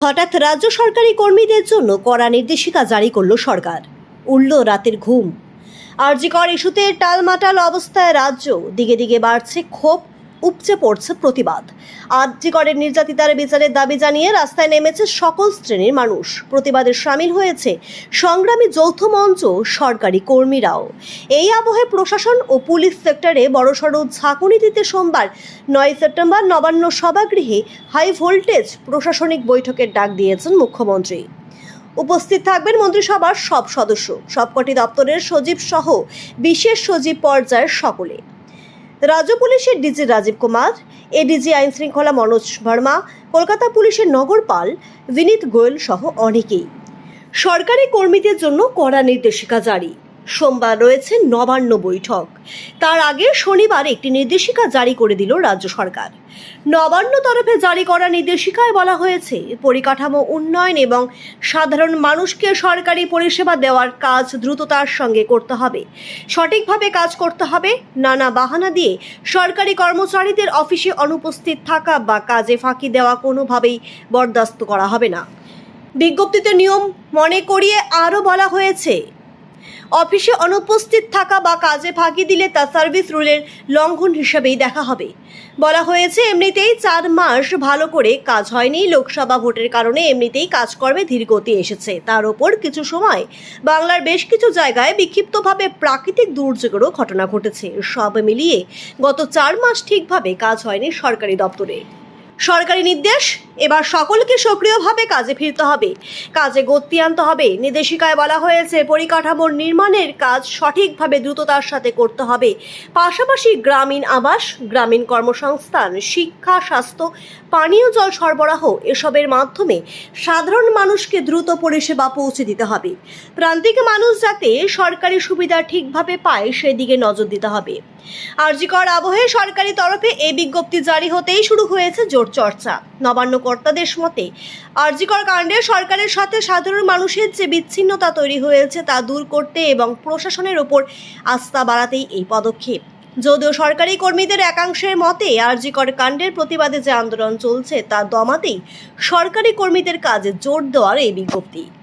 হঠাৎ রাজ্য সরকারি কর্মীদের জন্য কড়া নির্দেশিকা জারি করল সরকার। উড়ল রাতের ঘুম। আরজিকর ইস্যুতে টালমাটাল অবস্থায় রাজ্য। দিকে দিকে বাড়ছে ক্ষোভ উপচে পড়ছে প্রতিবাদ। আরজিকরের নির্যাতিতার বিচারের দাবি জানিয়ে রাস্তায় নেমেছে সকল শ্রেণির মানুষ। প্রতিবাদে সামিল হয়েছে সংগ্রামী যৌথ মঞ্চ সরকারি কর্মীরাও। এই আবহে প্রশাসন ও পুলিশ সেক্টরে বড়সড় ঝাঁকুনি দিতে সোমবার, নয় সেপ্টেম্বর নবান্ন সভাগৃহে হাই ভোল্টেজ প্রশাসনিক বৈঠকের ডাক দিয়েছেন মুখ্যমন্ত্রী। উপস্থিত থাকবেন মন্ত্রিসভার সব সদস্য। সবকটি দপ্তরের সচিব সহ বিশেষ সচিব পর্যায়ের সকলে। রাজ্য পুলিশের ডিজি রাজীব কুমার, এডিজি আইন শৃঙ্খলা মনোজ ভার্মা, কলকাতা পুলিশের নগরপাল বিনীত গোয়েল সহ অনেকেই। সরকারি কর্মীদের জন্য কড়া নির্দেশিকা জারি। সোমবার রয়েছে নবান্ন বৈঠক। তার আগে শনিবার একটি নির্দেশিকা জারি করে দিল রাজ্য সরকার। নবান্ন তরফে জারি করা নির্দেশিকায় বলা হয়েছে, পরিকাঠামো উন্নয়ন এবং সাধারণ মানুষকে সরকারি পরিষেবা দেওয়ার কাজ দ্রুততার সঙ্গে করতে হবে। সঠিকভাবে কাজ করতে হবে, নানা বাহানা দিয়ে সরকারি কর্মচারীদের অফিসে অনুপস্থিত থাকা বা কাজে ফাঁকি দেওয়া কোনোভাবেই বরদাস্ত করা হবে না। বিজ্ঞপ্তিতে নিয়ম মনে করিয়ে আরও বলা হয়েছে অফিসে অনুপস্থিত থাকা বা কাজে ফাঁকি দিলে তা সার্ভিস রুলের লঙ্ঘন হিসেবেই দেখা হবে। বলা হয়েছে, এমনিতেই চার মাস ভালো করে কাজ হয়নি। লোকসভা ভোটের কারণে এমনিতেই কাজকর্মে ধীরগতি এসেছে। তার ওপর কিছু সময় বাংলার বেশ কিছু জায়গায় বিক্ষিপ্তভাবে প্রাকৃতিক দুর্যোগেরও ঘটনা ঘটেছে। সব মিলিয়ে গত চার মাস ঠিকভাবে কাজ হয়নি সরকারি দপ্তরে। সরকারি নির্দেশ, এবার সকলকে সক্রিয়ভাবে কাজে ফিরতে হবে। কাজে গতি আনতে হবে। নির্দেশিকায় বলা হয়েছে পরিকাঠামোর নির্মাণের কাজ সঠিকভাবে দ্রুততার সাথে করতে হবে। পাশাপাশি গ্রামীণ আবাস, গ্রামীণ কর্মসংস্থান, শিক্ষা, স্বাস্থ্য, পানীয় জল সরবরাহ এসবের মাধ্যমে সাধারণ মানুষকে দ্রুত পরিষেবা পৌঁছে দিতে হবে। প্রান্তিক মানুষ যাতে সরকারি সুবিধা ঠিকভাবে পায় সেদিকে নজর দিতে হবে। আরজিকর আবহে সরকারি তরফে এই বিজ্ঞপ্তি জারি হতেই শুরু হয়েছে জোর চর্চা। নবান্ন কর্তাদের মতে, আরজিকর কাণ্ডে সরকারের সাথে সাধারণ মানুষের যে বিচ্ছিন্নতা তৈরি হয়েছে তা দূর করতে এবং প্রশাসনের ওপর আস্থা বাড়াতেই এই পদক্ষেপ। যদিও সরকারি কর্মীদের একাংশের মতে, আরজিকর কাণ্ডের প্রতিবাদে যে আন্দোলন চলছে তা দমাতেই সরকারি কর্মীদের কাজে জোর দেওয়ার এই বিজ্ঞপ্তি।